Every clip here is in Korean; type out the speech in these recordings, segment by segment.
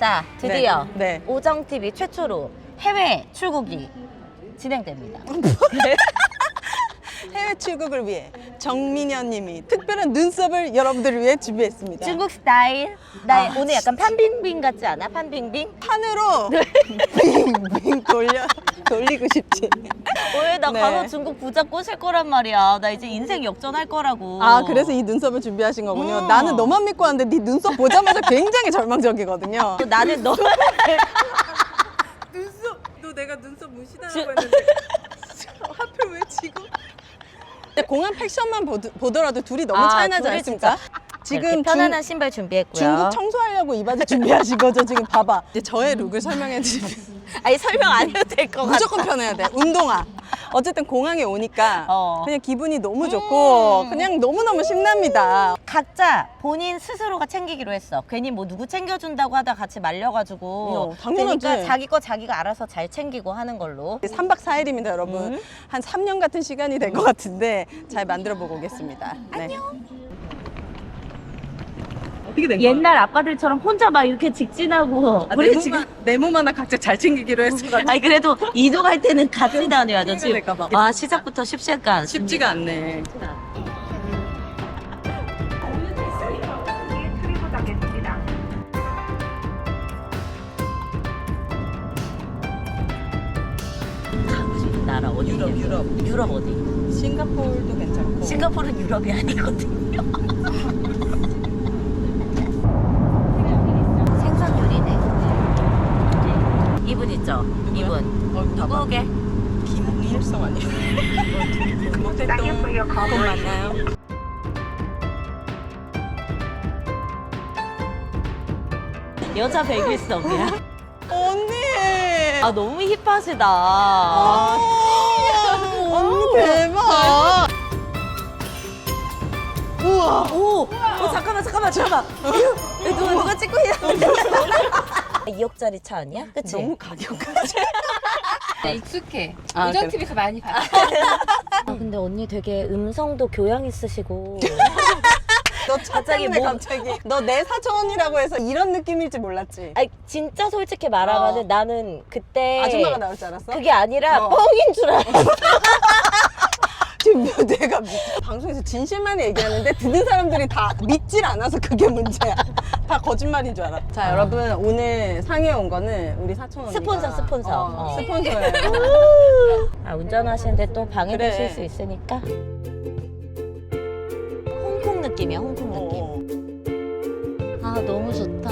자, 드디어 네. 네. 오정 TV 최초로 해외 출국이 진행됩니다. 해외 출국을 위해 정민현 님이 특별한 눈썹을 여러분들을 위해 준비했습니다. 중국 스타일. 나 아, 오늘 약간 판빙빙 같지 않아? 판빙빙? 판으로 네. 빙빙 돌려 돌리고 싶지. 왜나 네. 가서 중국 부자 꼬실 거란 말이야. 나 이제 인생 역전할 거라고. 아 그래서 이 눈썹을 준비하신 거군요. 음. 나는 너만 믿고 왔는데 네 눈썹 보자마자 굉장히 절망적이거든요. 나는 너 눈썹 너 내가 눈썹 무시당하고 지- 했는데 하필 왜 지금? 근데 공항 팩션만 보드, 보더라도 둘이 너무 아, 차이나지 둘이 않습니까? 지금 편안한 중, 신발 준비했고요. 중국 청소하려고 이 바지 준비하신 거죠 지금 봐봐. 이제 저의 룩을 설명해 드리면 아니 설명 안 해도 될 것 같아. 무조건 편해야 돼. 운동화. 어쨌든 공항에 오니까 어. 그냥 기분이 너무 좋고 음. 그냥 너무너무 신납니다. 각자 본인 스스로가 챙기기로 했어. 괜히 뭐 누구 챙겨준다고 하다 같이 말려가지고. 어, 당연하지. 그러니까 자기 거 자기가 알아서 잘 챙기고 하는 걸로. 3박 4일입니다, 여러분. 음. 한 3년 같은 시간이 될것 같은데 잘 만들어 보고 오겠습니다. 네. 어떻게 된 옛날 아빠들처럼 혼자 막 이렇게 직진하고 아, 내, 몸만, 내몸 하나 각자 잘 챙기기로 했어가지고 아니 그래도 이동할 때는 같이 다녀야죠 지금 될까 봐. 아 시작부터 쉽지가 않습니다 쉽지가 않네. 나라 어디 유럽, 유럽. 유럽 어디 싱가포르도 괜찮고. 싱가포르는 유럽이 아니거든요 생선요리네 이분. 어. 누구게? 김일성 아니에요? 목대동 곧 만나요. 여자 백일성이야. 언니! 아 너무 힙하시다. 아, 언니 대박! 우와! 오, 오 잠깐만 잠깐만 잠깐만. 이거 누가 누가 찍고 있는데 2억짜리 차 아니야? 그치? 너무 가격까지. 네, 익숙해. 아, 우정 그래. TV에서 많이 봤어. 아, 근데 언니 되게 음성도 교양 있으시고 너차 갑자기 몸- 갑자기 너 내 사촌이라고 해서 이런 느낌일지 몰랐지? 아니 진짜 솔직히 말하면은 어. 나는 그때 아줌마가 나올 줄 알았어? 그게 아니라 어. 뻥인 줄 알았어 지금 내가 미- 방송에서 진실만 얘기하는데 듣는 사람들이 다 믿질 않아서 그게 문제야. 다 거짓말인 줄 알아. 자 여러분 오늘 상해 온 거는 우리 사촌 언니가 스폰서, 스폰서. 어, 어. 스폰서예요. 아, 운전하시는데 또 방해되실 그래. 수 있으니까 홍콩 느낌이야 홍콩 느낌 어. 아 너무 좋다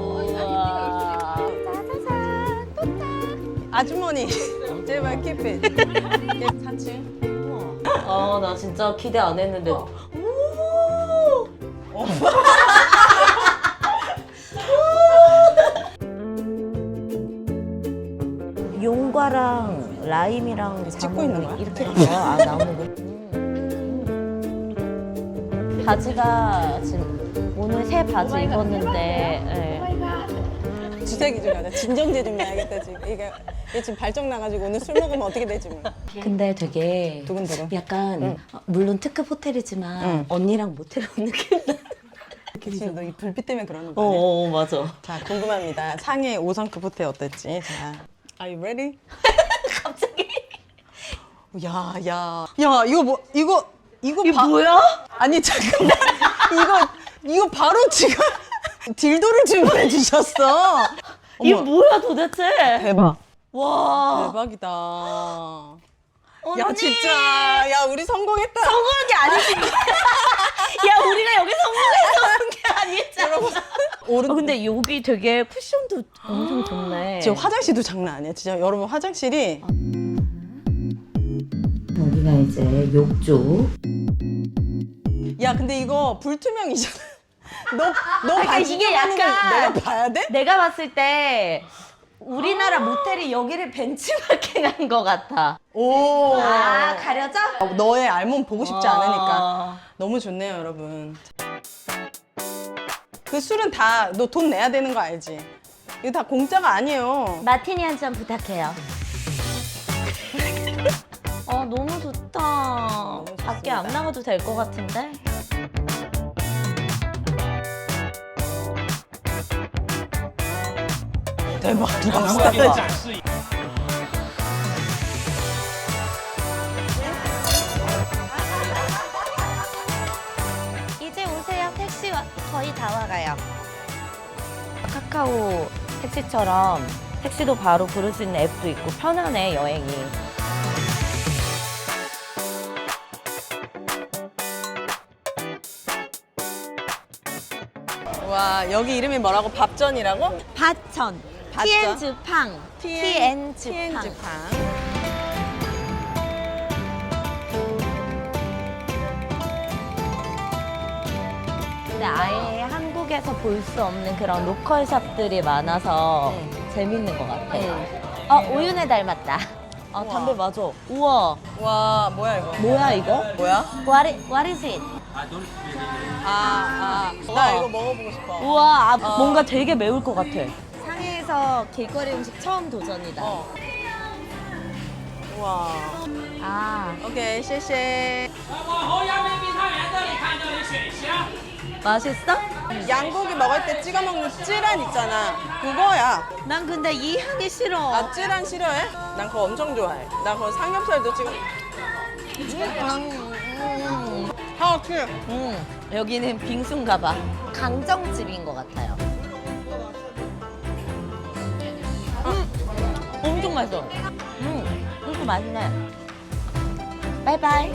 우와. 아주머니 제발 킵잇. 사층. 아, 나 진짜 기대 안 했는데. 오! 용과랑 라임이랑 찍고 있는 거야? 이렇게 나와 아, 나오는 거. 음. 바지가 지금 오늘 새 바지 입었는데 예. 좀 가자. 진정제 좀 해야겠다 지금. 이게, 이게 지금 발정 나가지고 오늘 술 먹으면 어떻게 되지 뭐. 근데 되게 두근두근. 약간 응. 어, 물론 특급 호텔이지만 응. 언니랑 모텔 온 느낌 나. 지금 너이 불빛 때문에 그러는 거 어, 아니야? 어 맞아. 자 궁금합니다. 상해 5성급 호텔 어땠지? 자, Are you ready? 갑자기 야, 야, 야, 이거 뭐, 이거, 이거, 이게 바- 뭐야? 아니 잠깐만, 이거, 이거 바로 지금 딜도를 주문해 주셨어. 이게 어머, 뭐야 도대체? 대박, 와. 대박이다. 언니. 야 진짜, 야 우리 성공했다. 성공한 게 아니지. 야 우리가 여기 성공해서 게 아니잖아. 여러분, 오른. 어, 근데 여기 되게 쿠션도 엄청 좋네. 지금 화장실도 장난 아니야, 진짜 여러분 화장실이. 여기가 이제 욕조. 야 근데 이거 불투명이잖아. 너, 너 그러니까 이게 좀 하는 걸 약간- 내가 봐야 돼? 내가 봤을 때 우리나라 모텔이 여기를 벤치마킹한 것 같아. 오. 아 가려져? 어, 너의 알몸 보고 싶지 않으니까. 아. 너무 좋네요, 여러분. 그 술은 다 너 돈 내야 되는 거 알지? 이거 다 공짜가 아니에요. 마티니 한 잔 부탁해요. 아 너무 좋다. 밖에 안 나가도 될 것 같은데? 대박. 랍스타를 이제 오세요. 택시 와, 거의 다 와가요. 카카오 택시처럼 택시도 바로 부를 수 있는 앱도 있고 편안해 여행이. 와 여기 이름이 뭐라고? 밥전이라고? 밭천. 바천. 티엔즈팡. 티엔즈팡. 티엔즈팡. 근데 아예 한국에서 볼 수 없는 그런 로컬 샵들이 많아서 재밌는 것 같아. 어, 우윤에 닮았다. 아, 우와. 담배 맞아. 우와. 와 뭐야 이거? 뭐야, 이거? 뭐야? What is, what is it? 아, 아. 나 이거 먹어보고 싶어. 우와, 아, 어. 뭔가 되게 매울 것 같아. 상해에서 길거리 음식 처음 도전이다. 어. 와. 아, 오케이, 谢谢.往侯阳明碧汤圆这里看这里选虾。 맛있어? 양고기 먹을 때 찍어 먹는 찌란 있잖아. 그거야. 난 근데 이 향이 싫어. 아, 찌란 싫어해? 난 그거 엄청 좋아해. 나 그거 삼겹살도 찍어. 음, 하우츠. 음, 여기는 빙수인가 봐. 강정집인 것 같아요. 맛있어. 음, 이거 맛있네. 바이바이.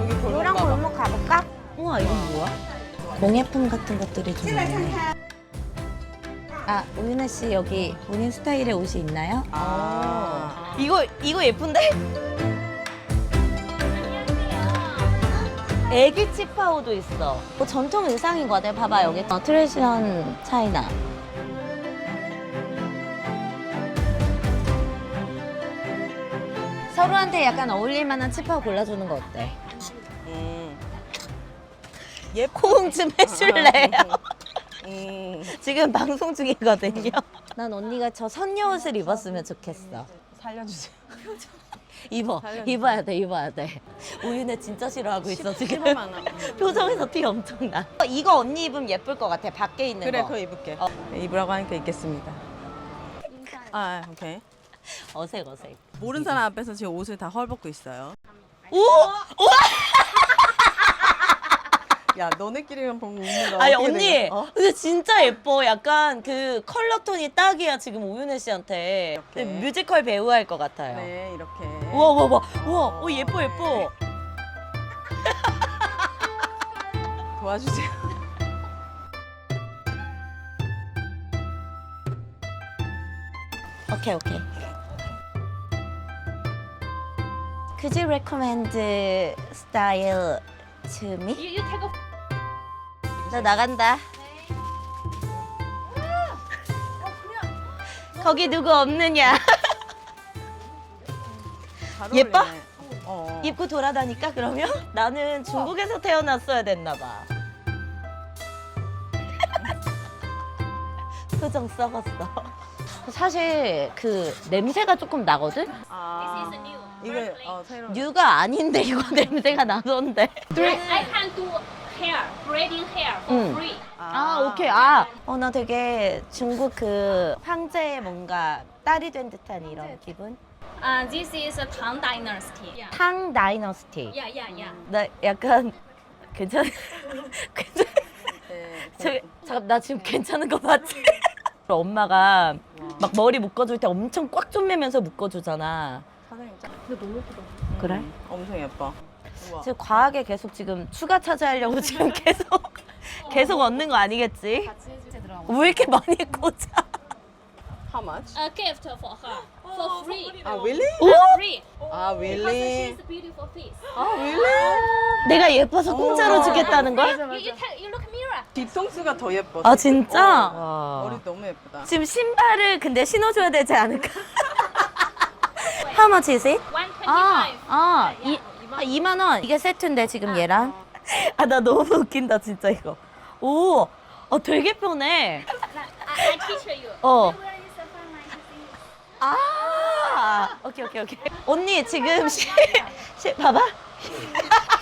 여기 노랑 가봐. 골목 가볼까? 우와, 이건 뭐야? 공예품 같은 것들이 좀 있네. 아, 우윤아 씨 여기 본인 스타일의 옷이 있나요? 아. 이거 이거 예쁜데? 애기 치파오도 있어. 뭐 전통 의상인 것 같아. 봐봐 여기 어, 트레디션 차이나. 서로한테 약간 어울릴 만한 치파오 골라주는 거 어때? 음. 예뻐. 호응 좀 해줄래요? 음. 지금 방송 중이거든요. 난 언니가 저 선녀 옷을 입었으면 좋겠어. 살려주세요. 입어. 살려주세요. 입어야 돼, 입어야 돼. 우윤애 진짜 싫어하고 있어, 지금. 10만 원. 표정에서 티 엄청 나. 이거 언니 입으면 예쁠 것 같아, 밖에 있는 그래, 거. 그거 입을게. 어. 입으라고 하니까 입겠습니다. 아, 오케이. 어색, 어색. 모르는 사람 앞에서 지금 옷을 다 헐벗고 있어요. 오! 오! 야, 너네끼리만 보면 웃는 거. 아니, 언니. 어? 근데 진짜 예뻐. 약간 그 컬러 톤이 딱이야, 지금 우윤혜 씨한테. 이렇게. 뮤지컬 배우 할 것 같아요. 네, 이렇게. 우와, 우와, 우와. 우와, 오, 예뻐, 예뻐. 도와주세요. 오케이, 오케이. Could you recommend style to me? You, you take a 나 나간다. 거기 누구 없느냐? 잘 예뻐? 어울리네. 어. 입고 돌아다니까 그러면? 나는 중국에서 태어났어야 됐나 봐. 표정 썩었어. 사실 그 냄새가 조금 나거든? 아, This is new. 이게 어, 새로운. 뉴가 아닌데 이거 냄새가 나던데. I, can do hair, braiding hair for 음. free. 아, 오케이. 아, 어, 나 되게 중국 그 황제의 뭔가 딸이 된 듯한 이런 기분? Uh, this is a Tang Dynasty. Yeah. 탕 다이너스티. Yeah, yeah, yeah. 나 약간 괜찮 괜찮 네. 저 잠깐 나 지금 괜찮은 거 맞지? 엄마가 막 머리 묶어줄 때 엄청 꽉 좀매면서 묶어주잖아. 사장님 짱. 그래? 음, 엄청 예뻐. 우와. 지금 과하게 계속 지금 추가 차지하려고 지금 계속 계속 얻는 거 아니겠지? 왜 이렇게 많이 꽂아? How much? A gift for her for free. 아, really? 오? Free. 아, Because really? she's beautiful face. 아, really? 내가 예뻐서 공짜로 오. 주겠다는 거야? You, you take, you look mirror. 뒤통수가 더 예뻐. 아 진짜? 어, 머리 너무 예쁘다. 지금 신발을 근데 신어줘야 되지 않을까? How much is it? 125. 아, 아, 이, 아 2만 원. 이게 세트인데 지금 얘랑. 아, 나 너무 웃긴다 진짜 이거. 오, 어 되게 편해. I, I teach you. 어. 아, 오케이 오케이 오케이. 언니 지금 시, 시 봐봐.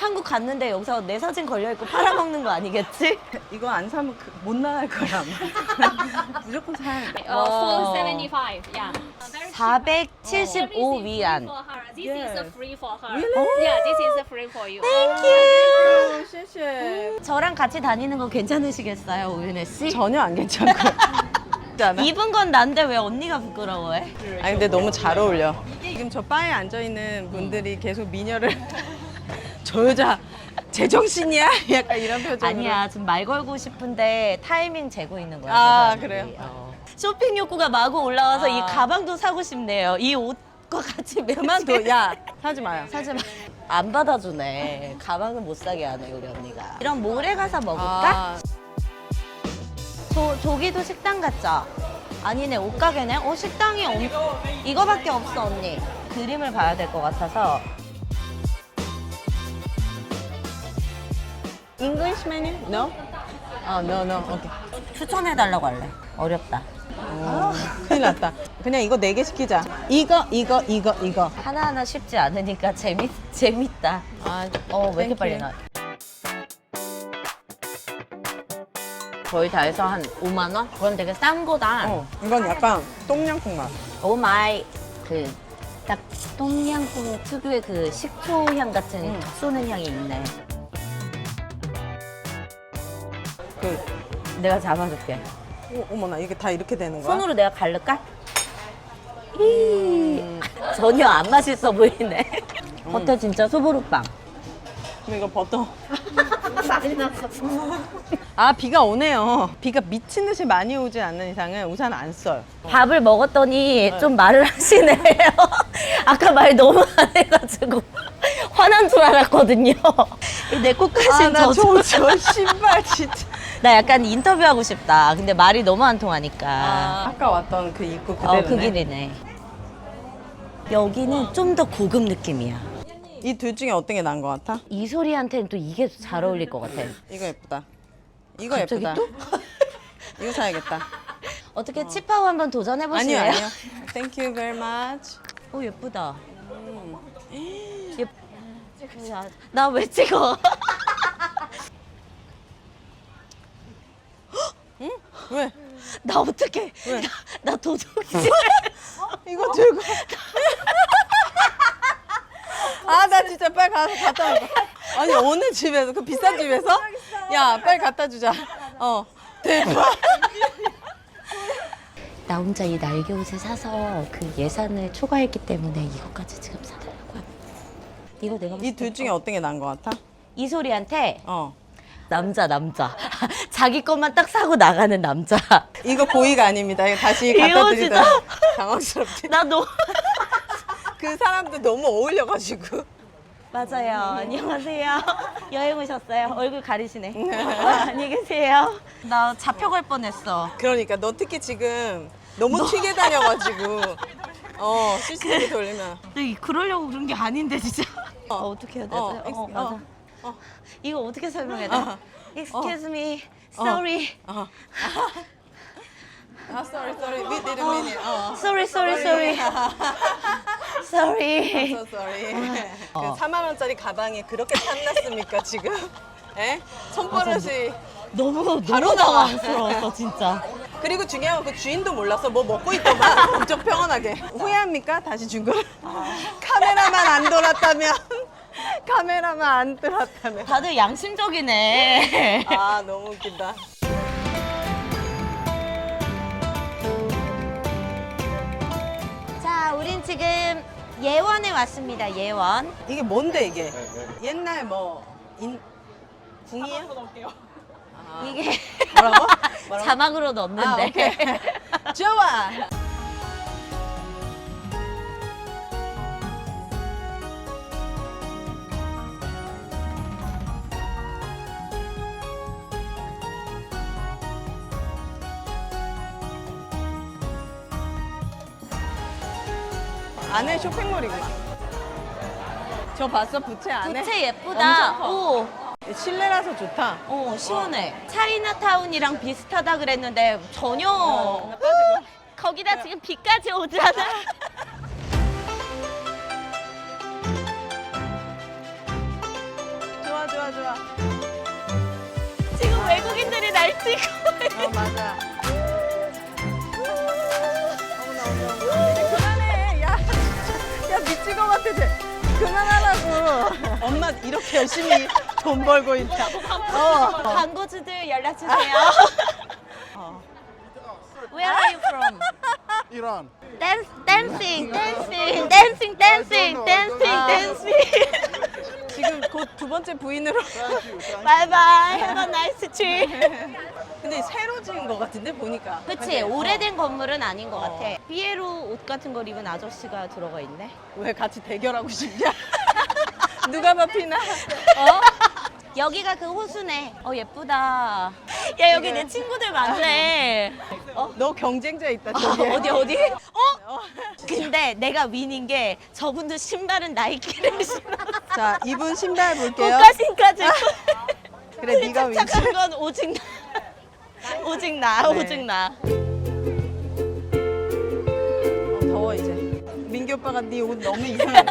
한국 갔는데 여기서 내 사진 걸려있고 팔아먹는 거 아니겠지? 이거 안 사면 그- 못 나갈 거야. 아마. 무조건 사야 돼. Uh, full 75. Yeah. Uh, 475 위안. For her. This is a free for her. Really? Yeah, this is a free for you. 어, 쉐쉐. 저랑 같이 다니는 거 괜찮으시겠어요, 오윤혜 씨? 전혀 안 괜찮고. 있잖아. 입은 건 난데 왜 언니가 부끄러워해? 아니 근데 너무 잘 어울려. 지금 저 바에 앉아 있는 분들이 계속 미녀를 저 여자 제정신이야? 약간 이런 표정으로. 아니야, 지금 말 걸고 싶은데 타이밍 재고 있는 거야. 아, 그 사람들이. 그래요? 어. 쇼핑 욕구가 마구 올라와서 아. 이 가방도 사고 싶네요. 이 옷과 같이 그만둬. 야 사지 마요. 사지 마. 안 받아주네. 가방은 못 사게 하네, 우리 언니가. 이런 몰에 가서 먹을까? 아, 저, 저기도 식당 같죠? 아니네, 옷가게네? 어, 식당이 엄... 이거밖에 없어, 언니. 그림을 봐야 될 것 같아서. English menu? No? 아, no, no. 오케이. 추천해달라고 할래. 어렵다. 어, 큰일 났다. 그냥 이거 네 개 시키자. 이거, 이거, 이거, 이거. 하나하나 쉽지 않으니까 재밌, 재밌다. 아, 어, 왜 이렇게. 빨리 나? 거의 다 해서 한 5만 원? 그건 되게 싼 거다. 어, 이건 약간 똥냥꿍 맛. 오 마이 그 딱 똥양꿍 특유의 그 식초 향 같은 음. 탁 쏘는 향이 있네. 그, 내가 잡아줄게. 어, 어머나, 이게 다 이렇게 되는 거야? 손으로 내가 갈를까? 이 전혀 안 맛있어 보이네. 버터 진짜 소보루빵. 그럼 이거 버터. 아, 비가 오네요. 비가 미친 듯이 많이 오지 않는 이상은 우산 안 써요. 밥을 먹었더니 좀 말을 하시네요. 아까 말 너무 안 해가지고 화난 줄 알았거든요. 내 꽃가신 아, 나 저, 저, 저 신발 진짜. 나 약간 인터뷰하고 싶다. 근데 말이 너무 안 통하니까. 아, 까 왔던 그 입구 어, 그대로네. 그 길이네. 여기는 좀 더 고급 느낌이야. 이 둘 중에 어떤 게 나은 것 같아? 이 소리한테는 또 이게 잘 어울릴 것 같아. 이거 예쁘다. 이거 갑자기 예쁘다. 또? 이거 사야겠다. 어떻게 치파오 한번 아니요, 도전해 보실래요? 아니요. Thank you very much. 오, 예쁘다. 예... 나 왜 찍어? 왜? 나. 왜? 나, 나 도둑이 이거 들고. 아, 나 진짜 빨리 가서 갖다 줘. 아니, 어느 집에서, 그 비싼 집에서? 야, 빨리 갖다 주자. 어. 대박. 나 혼자 이 날개 옷을 사서 그 예산을 초과했기 때문에 이것까지 지금 합니다. 이거 내가 이 둘 중에 어떤 게 나은 것 같아? 이소리한테 어. 남자 남자 자기 것만 딱 사고 나가는 남자 이거 고의가 아닙니다. 이거 다시 이거 갖다 드리다 진짜? 당황스럽게. 나 너무 그 사람도 너무 어울려가지고. 맞아요 안녕하세요 여행 오셨어요 얼굴 가리시네 어, 안녕히 계세요 나 잡혀갈 뻔했어 그러니까 너 특히 지금 너무 튀게 다녀가지고. 어, CCTV 돌리면. 네, 그러려고 그런 게 아닌데 진짜 어, 어 떻게 해야 되지? 어, 어, 엑스- 맞아 어, 어. 이거 어떻게 설명해야 돼? 어. Excuse me, sorry, 어. 아, sorry, sorry. We didn't mean it. 어. sorry, sorry, sorry, sorry. so sorry. 어. 그 4만 원짜리 가방이 그렇게 탐났습니까 지금? 에? 손버릇이. 너무 바로 너무 나와. 당황스러웠어 진짜. 그리고 중요한 건 그 주인도 몰라서 뭐 먹고 있더만 엄청 평온하게. 후회합니까? 다시 준 걸? 카메라만 안 돌았다면. 카메라만 안 돌았다면. 다들 양심적이네. 아 너무 웃긴다. 자, 우린 지금 예원에 왔습니다. 예원. 이게 뭔데 이게? 옛날 뭐 인... 궁이야? 이게 뭐라고? 뭐라고? 자막으로 아, 넣는데. 오케이. 좋아. 안에 쇼핑몰이구나. 저 봤어 부채 안에? 부채 예쁘다. 엄청 오, 실내라서 좋다. 오 시원해. 차이나타운이랑 비슷하다 그랬는데 전혀. 어. 거기다 지금 비까지 오잖아. 좋아 좋아 좋아. 지금 외국인들이 날 찍고. 어 맞아. 어머나 어머나 어머나. 이제 그만해. 야 야 미친 것 같아 쟤. 그만하라고. 엄마 이렇게 열심히 돈 벌고 있다. 어. 광고주들 연락 주세요. 어. Where are you from? Iran. Dance, dancing, dancing, dancing, dancing, dancing, 아. dancing. 지금 곧 두 번째 부인으로. Bye bye. Have a nice trip. 근데 새로 지은 것 같은데 보니까. 그치 어, 오래된 건물은 아닌 것 어. 같아. 피에로 옷 같은 걸 입은 아저씨가 들어가 있네. 왜 같이 대결하고 싶냐? 누가 봐 피나? 어? 여기가 그 호수네. 어 예쁘다. 야 여기 내 친구들 많네. 어? 너 경쟁자 있다 저기. 어디 어디? 어? 근데 내가 윈인 게 저분도 신발은 나이키를 신어. 자 이분 신발 볼게요. 옷가신까지. 그래 네가. 착착한 건 오직 나. 오직 나. 네. 오직 나. 민기 오빠가 네 옷 너무 이상해.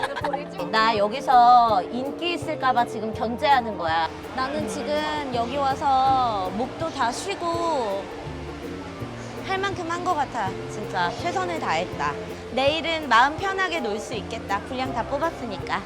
나 여기서 인기 있을까봐 지금 견제하는 거야. 나는 지금 여기 와서 목도 다 쉬고 할 만큼 한 것 같아. 진짜 최선을 다했다. 내일은 마음 편하게 놀 수 있겠다. 분량 다 뽑았으니까.